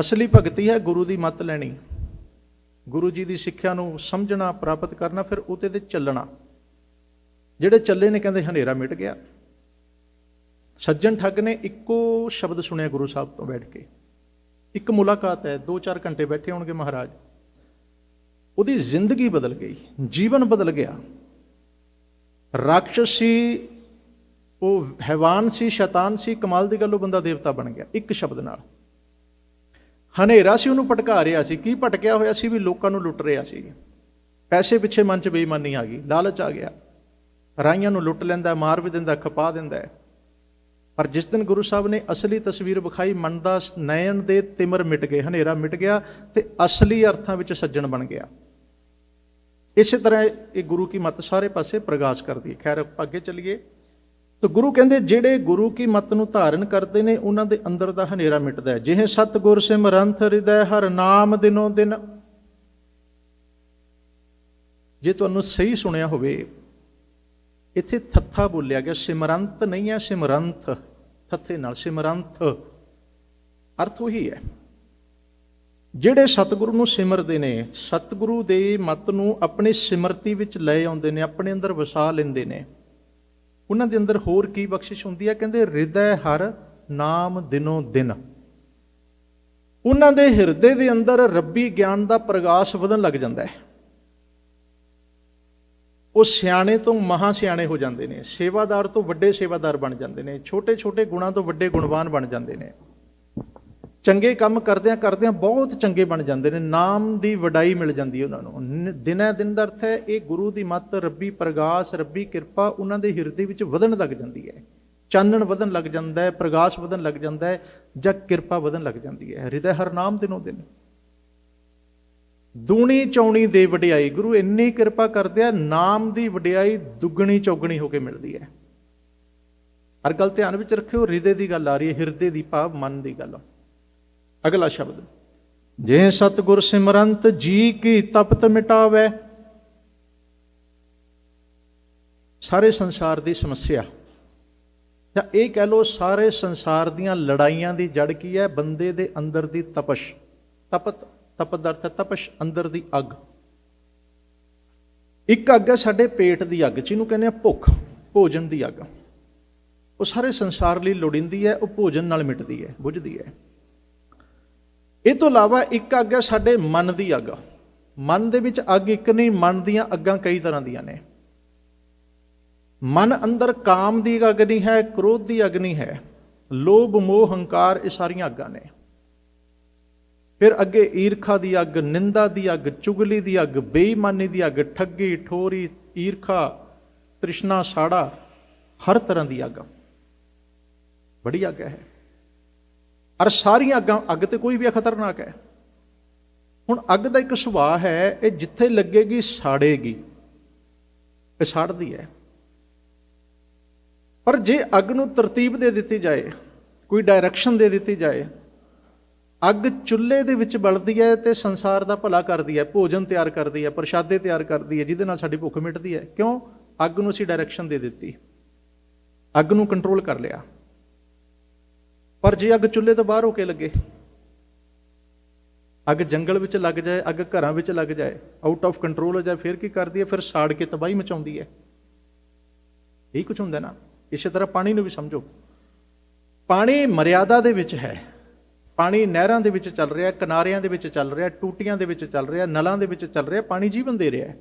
ਅਸਲੀ ਭਗਤੀ ਹੈ ਗੁਰੂ ਦੀ ਮੱਤ ਲੈਣੀ। ਗੁਰੂ ਜੀ ਦੀ ਸਿੱਖਿਆ ਨੂੰ ਸਮਝਣਾ, ਪ੍ਰਾਪਤ ਕਰਨਾ, ਫਿਰ ਉਹਦੇ ਤੇ ਚੱਲਣਾ। ਜਿਹੜੇ ਚੱਲੇ ਨੇ ਕਹਿੰਦੇ ਹਨੇਰਾ ਮਿਟ ਗਿਆ। ਸੱਜਣ ਠੱਗ ਨੇ ਇੱਕੋ ਸ਼ਬਦ ਸੁਣਿਆ ਗੁਰੂ ਸਾਹਿਬ ਤੋਂ ਬੈਠ ਕੇ। ਇੱਕ ਮੁਲਾਕਾਤ ਹੈ 2-4 ਘੰਟੇ ਬੈਠੇ ਹੋਣਗੇ ਮਹਾਰਾਜ। ਉਹਦੀ ਜ਼ਿੰਦਗੀ ਬਦਲ ਗਈ, ਜੀਵਨ ਬਦਲ ਗਿਆ। ਰਾਖਸ਼ ਸੀ, ਉਹ ਹੈਵਾਨ ਸੀ, ਸ਼ੈਤਾਨ ਸੀ, ਕਮਾਲ ਦੀ ਗੱਲ, ਉਹ ਬੰਦਾ ਦੇਵਤਾ ਬਣ ਗਿਆ, ਇੱਕ ਸ਼ਬਦ ਨਾਲ। ਹਨੇਰਾ ਸੀ, ਉਹਨੂੰ ਭਟਕਾ ਰਿਹਾ ਸੀ। ਕੀ ਭਟਕਿਆ ਹੋਇਆ ਸੀ ਵੀ ਲੋਕਾਂ ਨੂੰ ਲੁੱਟ ਰਿਹਾ ਸੀ? ਪੈਸੇ ਪਿੱਛੇ ਮਨ 'ਚ ਬੇਈਮਾਨੀ ਆ ਗਈ, ਲਾਲਚ ਆ ਗਿਆ। ਰਾਈਆਂ ਨੂੰ ਲੁੱਟ ਲੈਂਦਾ, ਮਾਰ ਵੀ ਦਿੰਦਾ, ਖਪਾ ਦਿੰਦਾ ਪਰ ਜਿਸ ਦਿਨ ਗੁਰੂ ਸਾਹਿਬ ਨੇ ਅਸਲੀ ਤਸਵੀਰ ਵਿਖਾਈ, ਮਨ ਦਾ ਨੈਣ ਦੇ ਤਿਮਰ ਮਿਟ ਗਏ, ਹਨੇਰਾ ਮਿਟ ਗਿਆ ਤੇ ਅਸਲੀ ਅਰਥਾਂ ਵਿੱਚ ਸੱਜਣ ਬਣ ਗਿਆ। ਇਸੇ ਤਰ੍ਹਾਂ ਇਹ ਗੁਰੂ ਕੀ ਮਤ ਸਾਰੇ ਪਾਸੇ ਪ੍ਰਗਾਸ਼ ਕਰਦੀ ਹੈ। ਖੈਰ, ਅੱਗੇ ਚੱਲੀਏ। ਤਾਂ ਗੁਰੂ ਕਹਿੰਦੇ ਜਿਹੜੇ ਗੁਰੂ ਕੀ ਮਤ ਨੂੰ ਧਾਰਨ ਕਰਦੇ ਨੇ, ਉਹਨਾਂ ਦੇ ਅੰਦਰ ਦਾ ਹਨੇਰਾ ਮਿਟਦਾ ਹੈ। ਜਿਹੇ ਸਤਗੁਰ ਸਿਮਰੰਥ ਹਿਰਦੈ ਹਰ ਨਾਮ ਦਿਨੋ ਦਿਨ। ਜੇ ਤੁਹਾਨੂੰ ਸਹੀ ਸੁਣਿਆ ਹੋਵੇ, ਇੱਥੇ ਥੱਥਾ ਬੋਲਿਆ ਗਿਆ, ਸਿਮਰੰਤ ਨਹੀਂ ਹੈ, ਸਿਮਰੰਥ। ਥੱਥੇ ਨਾਲ ਸਿਮਰੰਥ। ਅਰਥ ਉਹੀ ਹੈ। ਜਿਹੜੇ ਸਤਿਗੁਰੂ ਨੂੰ ਸਿਮਰਦੇ ਨੇ, ਸਤਿਗੁਰੂ ਦੇ ਮਤ ਨੂੰ ਆਪਣੀ ਸਿਮਰਤੀ ਵਿੱਚ ਲੈ ਆਉਂਦੇ ਨੇ, ਆਪਣੇ ਅੰਦਰ ਵਸਾ ਲੈਂਦੇ ਨੇ। ਉਹਨਾਂ ਦੇ ਅੰਦਰ ਹੋਰ ਕੀ ਬਖਸ਼ਿਸ਼ ਹੁੰਦੀ ਹੈ? ਕਹਿੰਦੇ ਹਿਰਦੈ ਹਰ ਨਾਮ ਦਿਨੋ ਦਿਨ। ਉਹਨਾਂ ਦੇ ਹਿਰਦੇ ਦੇ ਅੰਦਰ ਰੱਬੀ ਗਿਆਨ ਦਾ ਪ੍ਰਗਾਸ਼ ਵਧਣ ਲੱਗ ਜਾਂਦਾ ਹੈ। ਉਹ ਸਿਆਣੇ ਤੋਂ ਮਹਾ ਸਿਆਣੇ ਹੋ ਜਾਂਦੇ ਨੇ। ਸੇਵਾਦਾਰ ਤੋਂ ਵੱਡੇ ਸੇਵਾਦਾਰ ਬਣ ਜਾਂਦੇ ਨੇ। ਛੋਟੇ ਛੋਟੇ ਗੁਣਾਂ ਤੋਂ ਵੱਡੇ ਗੁਣਵਾਨ ਬਣ ਜਾਂਦੇ ਨੇ। ਚੰਗੇ ਕੰਮ ਕਰਦਿਆਂ ਕਰਦਿਆਂ ਬਹੁਤ ਚੰਗੇ ਬਣ ਜਾਂਦੇ ਨੇ, ਨਾਮ ਦੀ ਵਡਾਈ ਮਿਲ ਜਾਂਦੀ ਉਹਨਾਂ ਨੂੰ, ਦਿਨੈ ਦਿਨ ਦਾ ਅਰਥ ਹੈ, ਇਹ ਗੁਰੂ ਦੀ ਮੱਤ, ਰੱਬੀ ਪ੍ਰਗਾਸ਼, ਰੱਬੀ ਕਿਰਪਾ, ਉਹਨਾਂ ਦੇ ਹਿਰਦੇ ਵਿੱਚ ਵਧਣ ਲੱਗ ਜਾਂਦੀ ਹੈ। ਚਾਨਣ ਵਧਣ ਲੱਗ ਜਾਂਦਾ ਹੈ, ਪ੍ਰਗਾਸ਼ ਵਧਣ ਲੱਗ ਜਾਂਦਾ ਹੈ, ਜਾਂ ਕਿਰਪਾ ਵਧਣ ਲੱਗ ਜਾਂਦੀ ਹੈ। ਹਿਰਦੇ ਹਰ ਨਾਮ ਦਿਨੋਂ ਦਿਨ। ਦੂਣੀ ਚੌਣੀ ਦੇ ਵਡਿਆਈ, ਗੁਰੂ ਇੰਨੀ ਕਿਰਪਾ ਕਰਦੇ ਆ, ਨਾਮ ਦੀ ਵਡਿਆਈ ਦੁੱਗਣੀ ਚੌਗਣੀ ਹੋ ਕੇ ਮਿਲਦੀ ਹੈ। ਹਰ ਗੱਲ ਧਿਆਨ ਵਿੱਚ ਰੱਖਿਓ, ਹਿਰਦੇ ਦੀ ਗੱਲ ਆ ਰਹੀ ਹੈ, ਹਿਰਦੇ ਦੀ ਭਾਵ ਮਨ ਦੀ ਗੱਲ। ਅਗਲਾ ਸ਼ਬਦ। ਜੇ ਸਤਗੁਰ ਸਿਮਰੰਤ ਜੀ ਕੀ ਤਪਤ ਮਿਟਾਵੇ। ਸਾਰੇ ਸੰਸਾਰ ਦੀ ਸਮੱਸਿਆ। ਜਾਂ ਇਹ ਕਹਿ ਲੋ ਸਾਰੇ ਸੰਸਾਰ ਦੀਆਂ ਲੜਾਈਆਂ ਦੀ ਜੜ ਕੀ ਹੈ? ਬੰਦੇ ਦੇ ਅੰਦਰ ਦੀ ਤਪਸ਼। ਤਪਤ ਤਪਤ ਦਾ ਅਰਥ ਹੈ ਤਪਸ਼, ਅੰਦਰ ਦੀ ਅੱਗ। ਇੱਕ ਅੱਗ ਹੈ ਸਾਡੇ ਪੇਟ ਦੀ ਅੱਗ, ਜਿਹਨੂੰ ਕਹਿੰਦੇ ਆ ਭੁੱਖ, ਭੋਜਨ ਦੀ ਅੱਗ। ਉਹ ਸਾਰੇ ਸੰਸਾਰ ਲਈ ਲੋੜਿੰਦੀ ਹੈ, ਉਹ ਭੋਜਨ ਨਾਲ ਮਿਟਦੀ ਹੈ, ਬੁਝਦੀ ਹੈ। ਇਹ ਤੋਂ ਇਲਾਵਾ ਇੱਕ ਅੱਗ ਹੈ ਸਾਡੇ ਮਨ ਦੀ ਅੱਗ। ਮਨ ਦੇ ਵਿੱਚ ਅੱਗ ਇੱਕ ਨਹੀਂ, ਮਨ ਦੀਆਂ ਅੱਗਾਂ ਕਈ ਤਰ੍ਹਾਂ ਦੀਆਂ ਨੇ। ਮਨ ਅੰਦਰ ਕਾਮ ਦੀ ਅੱਗ ਨਹੀਂ ਹੈ, ਕ੍ਰੋਧ ਦੀ ਅੱਗ ਨਹੀਂ ਹੈ। ਲੋਭ, ਮੋਹ, ਹੰਕਾਰ ਇਹ ਸਾਰੀਆਂ ਅੱਗਾਂ ਨੇ। ਫਿਰ ਅੱਗੇ ਈਰਖਾ ਦੀ ਅੱਗ, ਨਿੰਦਾ ਦੀ ਅੱਗ, ਚੁਗਲੀ ਦੀ ਅੱਗ, ਬੇਈਮਾਨੀ ਦੀ ਅੱਗ, ਠੱਗੀ, ਠੋਰੀ, ਈਰਖਾ, ਤ੍ਰਿਸ਼ਨਾ, ਸਾੜਾ, ਹਰ ਤਰ੍ਹਾਂ ਦੀ ਅੱਗ। ਬੜੀ ਅੱਗ ਹੈ। ਅਰ ਸਾਰੀਆਂ ਅੱਗਾਂ, ਅੱਗ ਤੇ ਕੋਈ ਵੀ ਖਤਰਨਾਕ ਹੈ। ਹੁਣ ਅੱਗ ਦਾ ਇੱਕ ਸੁਭਾਅ ਹੈ, ਇਹ ਜਿੱਥੇ ਲੱਗੇਗੀ, ਸਾੜੇਗੀ। ਇਹ ਸਾੜਦੀ ਹੈ। ਪਰ ਜੇ ਅੱਗ ਨੂੰ ਤਰਤੀਬ ਦੇ ਦਿੱਤੀ ਜਾਏ, ਕੋਈ ਡਾਇਰੈਕਸ਼ਨ ਦੇ ਦਿੱਤੀ ਜਾਏ, ਅੱਗ ਚੁੱਲ੍ਹੇ ਦੇ ਵਿੱਚ ਬਲਦੀ ਹੈ ਤੇ ਸੰਸਾਰ ਦਾ ਭਲਾ ਕਰਦੀ ਹੈ, ਭੋਜਨ ਤਿਆਰ ਕਰਦੀ ਹੈ, ਪ੍ਰਸ਼ਾਦੇ ਤਿਆਰ ਕਰਦੀ ਹੈ, ਜਿਹਦੇ ਨਾਲ ਸਾਡੀ ਭੁੱਖ ਮਿਟਦੀ ਹੈ, ਕਿਉਂ? ਅੱਗ ਨੂੰ ਅਸੀਂ ਡਾਇਰੈਕਸ਼ਨ ਦੇ ਦਿੱਤੀ। ਅੱਗ ਨੂੰ ਕੰਟਰੋਲ ਕਰ ਲਿਆ। ਪਰ ਜੇ ਅੱਗ ਚੁੱਲ੍ਹੇ ਤੋਂ ਬਾਹਰ ਹੋ ਕੇ ਲੱਗੇ, ਅੱਗ ਜੰਗਲ ਵਿੱਚ ਲੱਗ ਜਾਏ, ਅੱਗ ਘਰਾਂ ਵਿੱਚ ਲੱਗ ਜਾਏ ਆਊਟ ਆਫ ਕੰਟਰੋਲ ਹੋ ਜਾਏ, ਫਿਰ ਕੀ ਕਰਦੀ ਹੈ? ਫਿਰ ਸਾੜ ਕੇ ਤਬਾਹੀ ਮਚਾਉਂਦੀ ਹੈ। ਇਹ ਕੁਝ ਹੁੰਦਾ ਨਾ। ਇਸੇ ਤਰ੍ਹਾਂ ਪਾਣੀ ਨੂੰ ਵੀ ਸਮਝੋ। ਪਾਣੀ ਮਰਿਆਦਾ ਦੇ ਵਿੱਚ ਹੈ। ਪਾਣੀ ਨਹਿਰਾਂ ਦੇ ਵਿੱਚ ਚੱਲ ਰਿਹਾ, ਕਿਨਾਰਿਆਂ ਦੇ ਵਿੱਚ ਚੱਲ ਰਿਹਾ, ਟੂਟੀਆਂ ਦੇ ਵਿੱਚ ਚੱਲ ਰਿਹਾ, ਨਲਾਂ ਦੇ ਵਿੱਚ ਚੱਲ ਰਿਹਾ, ਪਾਣੀ ਜੀਵਨ ਦੇ ਰਿਹਾ ਹੈ।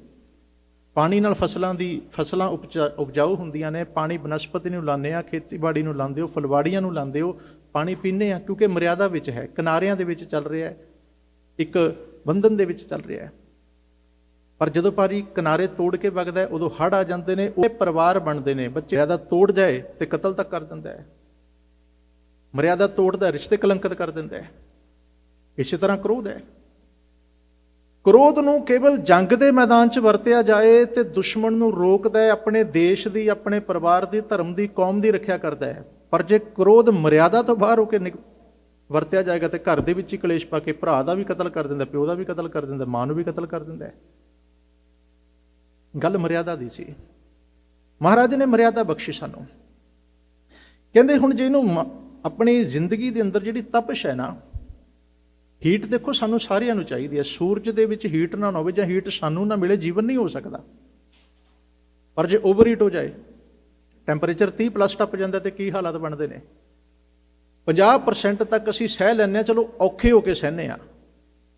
ਪਾਣੀ ਨਾਲ ਫਸਲਾਂ ਦੀ, ਫਸਲਾਂ ਉਪਜਾ- ਉਪਜਾਊ ਹੁੰਦੀਆਂ ਨੇ, ਪਾਣੀ ਬਨਸਪਤੀ ਨੂੰ ਲਾਉਂਦੇ ਆ ਖੇਤੀਬਾੜੀ ਨੂੰ ਲਾਉਂਦੇ ਹੋ, ਫੁਲਵਾੜੀਆਂ ਨੂੰ ਲਾਉਂਦੇ ਹੋ, ਪਾਣੀ ਪੀਂਦੇ ਆ ਕਿਉਂਕਿ ਮਰਿਆਦਾ ਵਿੱਚ ਹੈ, ਕਿਨਾਰਿਆਂ ਦੇ ਵਿੱਚ ਚੱਲ ਰਿਹਾ ਹੈ, ਇੱਕ ਬੰਧਨ ਦੇ ਵਿੱਚ ਚੱਲ ਰਿਹਾ ਹੈ। ਪਰ ਜਦੋਂ ਪਾਰੀ ਕਿਨਾਰੇ ਤੋੜ ਕੇ ਵਗਦਾ ਉਦੋਂ ਹੜ ਆ ਜਾਂਦੇ ਨੇ, ਉਹ ਪਰਿਵਾਰ ਬਣਦੇ ਨੇ, ਬੱਚੇ ਜ਼ਿਆਦਾ ਤੋੜ ਜਾਏ ਤੇ ਕਤਲ ਤੱਕ ਕਰ ਦਿੰਦਾ ਹੈ। ਮਰਿਆਦਾ ਤੋੜਦਾ ਰਿਸ਼ਤੇ ਕਲੰਕਿਤ ਕਰ ਦਿੰਦਾ ਹੈ। ਇਸੇ ਤਰ੍ਹਾਂ ਕ੍ਰੋਧ ਹੈ। ਕ੍ਰੋਧ ਨੂੰ ਕੇਵਲ ਜੰਗ ਦੇ ਮੈਦਾਨ 'ਚ ਵਰਤਿਆ ਜਾਏ ਤੇ ਦੁਸ਼ਮਣ ਨੂੰ ਰੋਕਦਾ ਹੈ, ਆਪਣੇ ਦੇਸ਼ ਦੀ, ਆਪਣੇ ਪਰਿਵਾਰ ਦੀ, ਧਰਮ ਦੀ, ਕੌਮ ਦੀ ਰੱਖਿਆ ਕਰਦਾ ਹੈ। ਪਰ ਜੇ ਕ੍ਰੋਧ ਮਰਿਆਦਾ ਤੋਂ ਬਾਹਰ ਹੋ ਕੇ ਨਿਕ- ਵਰਤਿਆ ਜਾਏਗਾ ਤੇ ਘਰ ਦੇ ਵਿੱਚ ਹੀ ਕਲੇਸ਼ ਪਾ ਕੇ ਭਰਾ ਦਾ ਵੀ ਕਤਲ ਕਰ ਦਿੰਦਾ, ਪਿਓ ਦਾ ਵੀ ਕਤਲ ਕਰ ਦਿੰਦਾ, ਮਾਂ ਨੂੰ ਵੀ ਕਤਲ ਕਰ ਦਿੰਦਾ ਗੱਲ ਮਰਿਆਦਾ ਦੀ ਸੀ। ਮਹਾਰਾਜ ਨੇ ਮਰਿਆਦਾ ਬਖਸ਼ੀ ਸਾਨੂੰ। ਕਹਿੰਦੇ ਹੁਣ ਜੇ ਇਹਨੂੰ ਮ- ਆਪਣੀ ਜ਼ਿੰਦਗੀ ਦੇ ਅੰਦਰ ਜਿਹੜੀ ਤਪਸ਼ ਹੈ ਨਾ ਹੀਟ ਦੇਖੋ ਸਾਨੂੰ ਸਾਰਿਆਂ ਨੂੰ ਚਾਹੀਦੀ ਹੈ। ਸੂਰਜ ਦੇ ਵਿੱਚ ਹੀਟ ਨਾ ਹੋਵੇ ਜਾਂ ਹੀਟ ਸਾਨੂੰ ਨਾ ਮਿਲੇ, ਜੀਵਨ ਨਹੀਂ ਹੋ ਸਕਦਾ। ਪਰ ਜੇ ਓਵਰ ਹੀਟ ਹੋ ਜਾਏ ਟੈਂਪਰੇਚਰ 30 ਪਲੱਸ ਟੱਪ ਜਾਂਦਾ ਤੇ ਕੀ ਹਾਲਾਤ ਬਣਦੇ ਨੇ? 50% ਤੱਕ ਅਸੀਂ ਸਹਿ ਲੈਂਦੇ ਹਾਂ। ਚਲੋ ਔਖੇ ਹੋ ਕੇ ਸਹਿਨੇ ਆ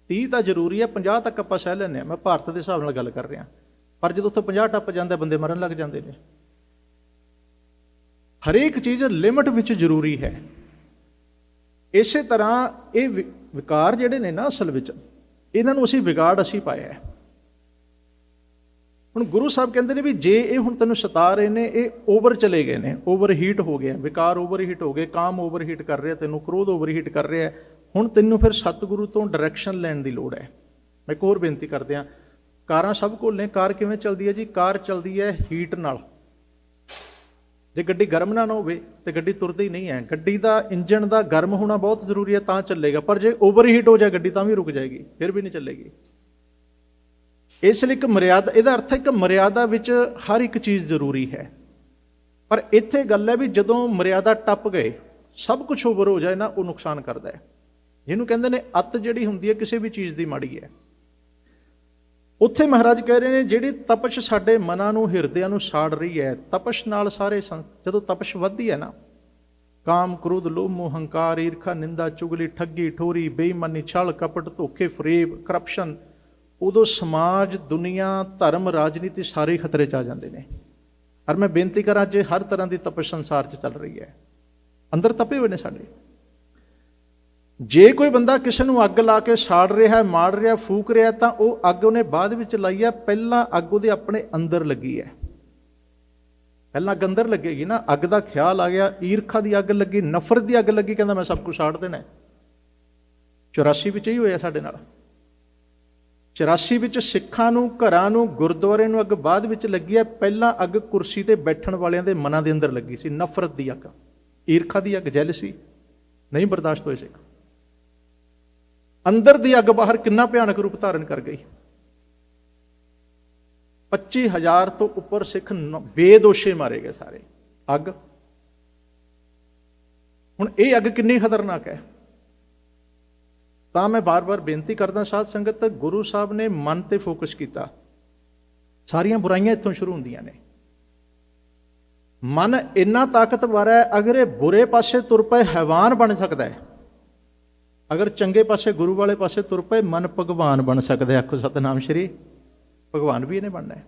30 ਤਾਂ ਜ਼ਰੂਰੀ ਹੈ 50 ਤੱਕ ਆਪਾਂ ਸਹਿ ਲੈਂਦੇ ਆ ਮੈਂ ਭਾਰਤ ਦੇ ਹਿਸਾਬ ਨਾਲ ਗੱਲ ਕਰ ਰਿਹਾ। ਪਰ ਜਦੋਂ ਉੱਥੇ 50 ਟੱਪ ਜਾਂਦਾ, ਬੰਦੇ ਮਰਨ ਲੱਗ ਜਾਂਦੇ ਨੇ। ਹਰੇਕ ਚੀਜ਼ ਲਿਮਟ ਵਿੱਚ ਜ਼ਰੂਰੀ ਹੈ। ਇਸੇ ਤਰ੍ਹਾਂ ਇਹ ਵਿਕਾਰ ਜਿਹੜੇ ਨੇ ਨਾ ਅਸਲ ਵਿੱਚ, ਇਹਨਾਂ ਨੂੰ ਅਸੀਂ ਵਿਗਾੜ ਅਸੀਂ ਪਾਇਆ ਹੈ। ਹੁਣ ਗੁਰੂ ਸਾਹਿਬ ਕਹਿੰਦੇ ਨੇ ਵੀ ਜੇ ਇਹ ਹੁਣ ਤੈਨੂੰ ਸਤਾ ਰਹੇ ਨੇ, ਇਹ ਓਵਰ ਚਲੇ ਗਏ ਨੇ ਓਵਰ ਹੀਟ ਹੋ ਗਿਆ, ਵਿਕਾਰ ਓਵਰ ਹੀਟ ਹੋ ਗਏ, ਕਾਮ ਓਵਰ ਹੀਟ ਕਰ ਰਿਹਾ ਤੈਨੂੰ, ਕ੍ਰੋਧ ਓਵਰ ਹੀਟ ਕਰ ਰਿਹਾ ਹੁਣ ਤੈਨੂੰ ਫਿਰ ਸਤਿਗੁਰੂ ਤੋਂ ਡਾਇਰੈਕਸ਼ਨ ਲੈਣ ਦੀ ਲੋੜ ਹੈ। ਮੈਂ ਇੱਕ ਹੋਰ ਬੇਨਤੀ ਕਰਦੇ ਆ ਕਾਰਾਂ ਸਭ ਕੋਲ ਨੇ, ਕਾਰ ਕਿਵੇਂ ਚੱਲਦੀ ਹੈ ਜੀ? ਕਾਰ ਚੱਲਦੀ ਹੈ ਹੀਟ ਨਾਲ। ਜੇ ਗੱਡੀ ਗਰਮ ਨਾ ਨਾ ਹੋਵੇ ਤੇ ਗੱਡੀ ਤੁਰਦੀ ਨਹੀਂ ਹੈ। ਗੱਡੀ ਦਾ ਇੰਜਨ ਦਾ ਗਰਮ ਹੋਣਾ ਬਹੁਤ ਜ਼ਰੂਰੀ ਹੈ, ਤਾਂ ਚੱਲੇਗਾ। ਪਰ ਜੇ ਓਵਰ ਹੀਟ ਹੋ ਜਾਏ, ਗੱਡੀ ਤਾਂ ਵੀ ਰੁਕ ਜਾਏਗੀ, ਫਿਰ ਵੀ ਨਹੀਂ ਚੱਲੇਗੀ। ਇਸ ਲਈ ਇੱਕ ਮਰਿਆਦਾ, ਇਹਦਾ ਅਰਥ ਹੈ ਕਿ ਮਰਿਆਦਾ ਵਿੱਚ ਹਰ ਇੱਕ ਚੀਜ਼ ਜ਼ਰੂਰੀ ਹੈ। ਪਰ ਇੱਥੇ ਗੱਲ ਹੈ ਵੀ ਜਦੋਂ ਮਰਿਆਦਾ ਟੱਪ ਗਏ, ਸਭ ਕੁਝ ਓਵਰ ਹੋ ਜਾਏ ਨਾ, ਉਹ ਨੁਕਸਾਨ ਕਰਦਾ ਹੈ। ਜਿਹਨੂੰ ਕਹਿੰਦੇ ਨੇ ਅੱਤ ਜਿਹੜੀ ਹੁੰਦੀ ਹੈ, ਕਿਸੇ ਵੀ ਚੀਜ਼ ਦੀ ਮਾੜੀ ਹੈ। ਉੱਥੇ ਮਹਾਰਾਜ ਕਹਿ ਰਹੇ ਨੇ, ਜਿਹੜੀ ਤਪਸ਼ ਸਾਡੇ ਮਨਾਂ ਨੂੰ, ਹਿਰਦਿਆਂ ਨੂੰ ਸਾੜ ਰਹੀ ਹੈ, ਤਪਸ਼ ਨਾਲ ਸਾਰੇ ਸੰ- ਜਦੋਂ ਤਪਸ਼ ਵੱਧਦੀ ਹੈ ਨਾ, ਕਾਮ ਕ੍ਰੋਧ, ਲੋਭ, ਮੋਹ, ਹੰਕਾਰ, ਈਰਖਾ, ਨਿੰਦਾ, ਚੁਗਲੀ, ਠੱਗੀ, ਠੋਰੀ, ਬੇਈਮਾਨੀ, ਛਲ, ਕਪਟ, ਧੋਖੇ, ਫਰੇਬ, ਕਰਪਸ਼ਨ, ਉਦੋਂ ਸਮਾਜ, ਦੁਨੀਆ, ਧਰਮ, ਰਾਜਨੀਤੀ ਸਾਰੇ ਖਤਰੇ 'ਚ ਆ ਜਾਂਦੇ ਨੇ। ਔਰ ਮੈਂ ਬੇਨਤੀ ਕਰਾਂ ਜੇ ਹਰ ਤਰ੍ਹਾਂ ਦੀ ਤਪਸ਼ ਸੰਸਾਰ 'ਚ ਚੱਲ ਰਹੀ ਹੈ। ਅੰਦਰ ਤਪੇ ਹੋਏ ਨੇ ਸਾਡੇ। ਜੇ ਕੋਈ ਬੰਦਾ ਕਿਸੇ ਨੂੰ ਅੱਗ ਲਾ ਕੇ ਸਾੜ ਰਿਹਾ ਹੈ ਮਾਰ ਰਿਹਾ, ਫੂਕ ਰਿਹਾ, ਤਾਂ ਉਹ ਅੱਗ ਉਹਨੇ ਬਾਅਦ ਵਿੱਚ ਲਾਈ ਹੈ ਪਹਿਲਾਂ ਅੱਗ ਉਹਦੇ ਆਪਣੇ ਅੰਦਰ ਲੱਗੀ ਹੈ। ਪਹਿਲਾਂ ਅੱਗ ਅੰਦਰ ਲੱਗੇਗੀ ਨਾ, ਅੱਗ ਦਾ ਖਿਆਲ ਆ ਗਿਆ, ਈਰਖਾ ਦੀ ਅੱਗ ਲੱਗੀ, ਨਫ਼ਰਤ ਦੀ ਅੱਗ ਲੱਗੀ, ਕਹਿੰਦਾ ਮੈਂ ਸਭ ਕੁਝ ਸਾੜ ਦੇਣਾ ਹੈ। 84 ਵਿੱਚ ਹੀ ਹੋਇਆ ਸਾਡੇ ਨਾਲ। 84 ਵਿੱਚ ਸਿੱਖਾਂ ਨੂੰ, ਘਰਾਂ ਨੂੰ, ਗੁਰਦੁਆਰੇ ਨੂੰ ਅੱਗ ਬਾਅਦ ਵਿੱਚ ਲੱਗੀ ਹੈ, ਪਹਿਲਾਂ ਅੱਗ ਕੁਰਸੀ ਤੇ ਬੈਠਣ ਵਾਲਿਆਂ ਦੇ ਮਨਾਂ ਦੇ ਅੰਦਰ ਲੱਗੀ ਸੀ, ਨਫ਼ਰਤ ਦੀ ਅੱਗ, ਈਰਖਾ ਦੀ ਅੱਗ, ਜੈਲਸੀ, ਨਹੀਂ ਬਰਦਾਸ਼ਤ ਹੋਏ ਸਿੱਖ। ਅੰਦਰ ਦੀ ਅੱਗ ਬਾਹਰ ਕਿੰਨਾ ਭਿਆਨਕ ਰੂਪ ਧਾਰਨ ਕਰ ਗਈ? 25000 ਤੋਂ ਉੱਪਰ ਸਿੱਖ ਬੇਦੋਸ਼ੇ ਮਾਰੇ ਗਏ ਸਾਰੇ। ਅੱਗ? ਹੁਣ ਇਹ ਅੱਗ ਕਿੰਨੀ ਖਤਰਨਾਕ ਹੈ? ਤਾਂ ਮੈਂ ਬਾਰ-ਬਾਰ ਬੇਨਤੀ ਕਰਦਾ ਸਾਧ ਸੰਗਤ, ਗੁਰੂ ਸਾਹਿਬ ਨੇ ਮਨ ਤੇ ਫੋਕਸ ਕੀਤਾ। ਸਾਰੀਆਂ ਬੁਰਾਈਆਂ ਇੱਥੋਂ ਸ਼ੁਰੂ ਹੁੰਦੀਆਂ ਨੇ। ਮਨ ਇੰਨਾ ਤਾਕਤਵਰ ਹੈ, ਅਗਰ ਇਹ ਬੁਰੇ ਪਾਸੇ ਤੁਰ ਪਏ, ਹੈਵਾਨ ਬਣ ਸਕਦਾ ਹੈ। ਅਗਰ ਚੰਗੇ ਪਾਸੇ ਗੁਰੂ ਵਾਲੇ ਪਾਸੇ ਤੁਰ ਪਏ, ਮਨ ਭਗਵਾਨ ਬਣ ਸਕਦਾ ਆਖੋ, ਸਤਨਾਮ ਸ਼੍ਰੀ, ਭਗਵਾਨ ਵੀ ਇਹਨੇ ਬਣਨਾ ਹੈ।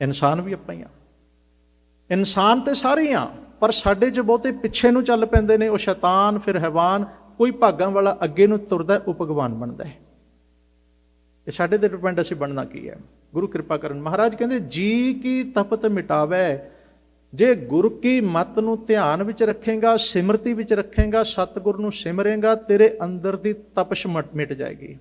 ਇਨਸਾਨ ਵੀ ਆਪਾਂ ਹੀ ਆ। ਇਨਸਾਨ ਤੇ ਸਾਰੇ ਹੀ ਆ, ਪਰ ਸਾਡੇ 'ਚ ਬਹੁਤੇ ਪਿੱਛੇ ਨੂੰ ਚੱਲ ਪੈਂਦੇ ਨੇ, ਉਹ ਸ਼ੈਤਾਨ, ਫਿਰ ਹੈਵਾਨ, ਕੋਈ ਭਾਗਾਂ ਵਾਲਾ ਅੱਗੇ ਨੂੰ ਤੁਰਦਾ ਉਹ ਭਗਵਾਨ ਬਣਦਾ ਹੈ। ਇਹ ਸਾਡੇ ਤੇ ਡਿਪੈਂਡ ਅਸੀਂ ਬਣਨਾ ਕੀ ਹੈ? ਗੁਰੂ ਕਿਰਪਾ ਕਰਨ। ਮਹਾਰਾਜ ਕਹਿੰਦੇ, ਜੀ ਕੀ ਤਪਤ ਮਿਟਾਵੇ ਜੇ ਗੁਰ ਕੀ ਮਤ ਨੂੰ ਧਿਆਨ ਵਿੱਚ ਰੱਖੇਗਾ, ਸਿਮਰਤੀ ਵਿੱਚ ਰੱਖੇਗਾ, ਸਤਿਗੁਰ ਨੂੰ ਸਿਮਰੇਗਾ, ਤੇਰੇ ਅੰਦਰ ਦੀ ਤਪਸ਼ ਮਟ- ਮਿਟ ਜਾਏਗੀ।